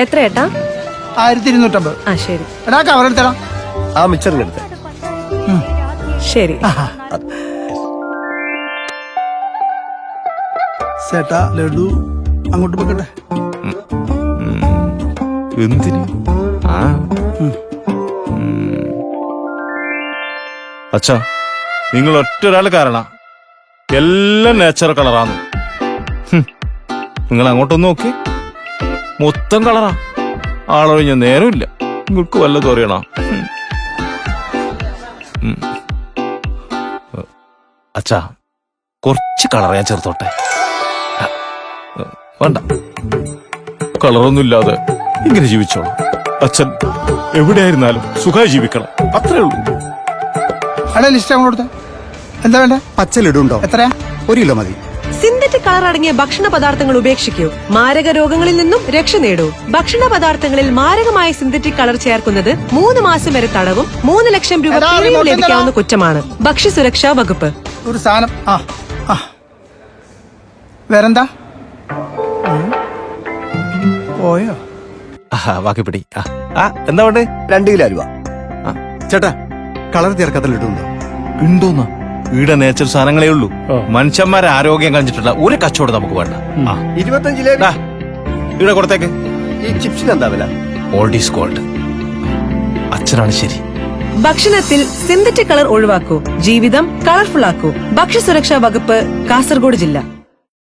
എത്ര ഏട്ടാ ആയിരത്തി ഇരുന്നൂറ്റമ്പത് ആ ശരി. എടാ കവറെടുത്തടാ ആ ശരി. ചേട്ടാ ലഡു അങ്ങോട്ട് വെക്കട്ടെ? എന്തിന്? ആ? അച്ഛാ നിങ്ങൾ ഒറ്റ ഒരാൾ കാരണം എല്ലാം നേച്ചർ കളറാണ് നിങ്ങൾ അങ്ങോട്ടൊന്ന് നോക്കി. മൊത്തം കളറാ. ആളൊഴിഞ്ഞ നേരമില്ല. നിങ്ങൾക്ക് വല്ലതും അറിയണോ? അച്ഛാ കുറച്ച് കളർ ഞാൻ ചേർത്തോട്ടെ. വേണ്ട. കളറൊന്നും ഇല്ലാതെ ഇങ്ങനെ ജീവിച്ചോളൂ. അച്ഛൻ എവിടെയായിരുന്നാലും സുഖമായി ജീവിക്കണം. അത്രേ ഉള്ളൂ. അല്ല ലിസ്റ്റ് അങ്ങോട്ട് എന്താ വേണ്ട? പച്ച ലഡുണ്ടോ എത്രയാ? ഒരു കിലോ മതി. സിന്തറ്റിക് കളർ അടങ്ങിയ ഭക്ഷണ പദാർത്ഥങ്ങൾ ഉപേക്ഷിക്കൂ. മാരക രോഗങ്ങളിൽ നിന്നും രക്ഷ നേടൂ. ഭക്ഷണ പദാർത്ഥങ്ങളിൽ മാരകമായ സിന്തറ്റിക് കളർ ചേർക്കുന്നത് മൂന്ന് മാസം വരെ തടവും മൂന്ന് ലക്ഷം രൂപ പിഴയും ലഭിക്കാവുന്ന കുറ്റമാണ്. ഭക്ഷ്യസുരക്ഷാ വകുപ്പ്. ഒരു സാധനം. ആ ആ. വേറെന്താ. പോയോ? ബാക്കി പിടി. ആ, എന്താ വേണ്ടേ? രണ്ട് കിലോ രൂപ ചേട്ടാ കളർ ചേർക്കാത്തല്ലോ ഉണ്ടോ ഉണ്ടോന്ന് ഈടെ നേച്ചർ സാധനങ്ങളേ ഉള്ളൂ. മനുഷ്യന്മാരെ ആരോഗ്യം കഴിഞ്ഞിട്ടുള്ള ഒരു കച്ചവടം നമുക്ക് വേണ്ട. ഇരുപത്തഞ്ച് ദാ, കൊടുത്തേക്ക്. ഈ ചിപ്സിന് എന്താ വില? ഓൾഡ് ഈസ് ഗോൾഡ് അച്ഛനാണ് ശരി. ഭക്ഷണത്തിൽ സിന്തറ്റിക് കളർ ഒഴിവാക്കൂ. ജീവിതം കളർഫുൾ ആക്കൂ. ഭക്ഷ്യസുരക്ഷാ വകുപ്പ് കാസർഗോഡ് ജില്ല.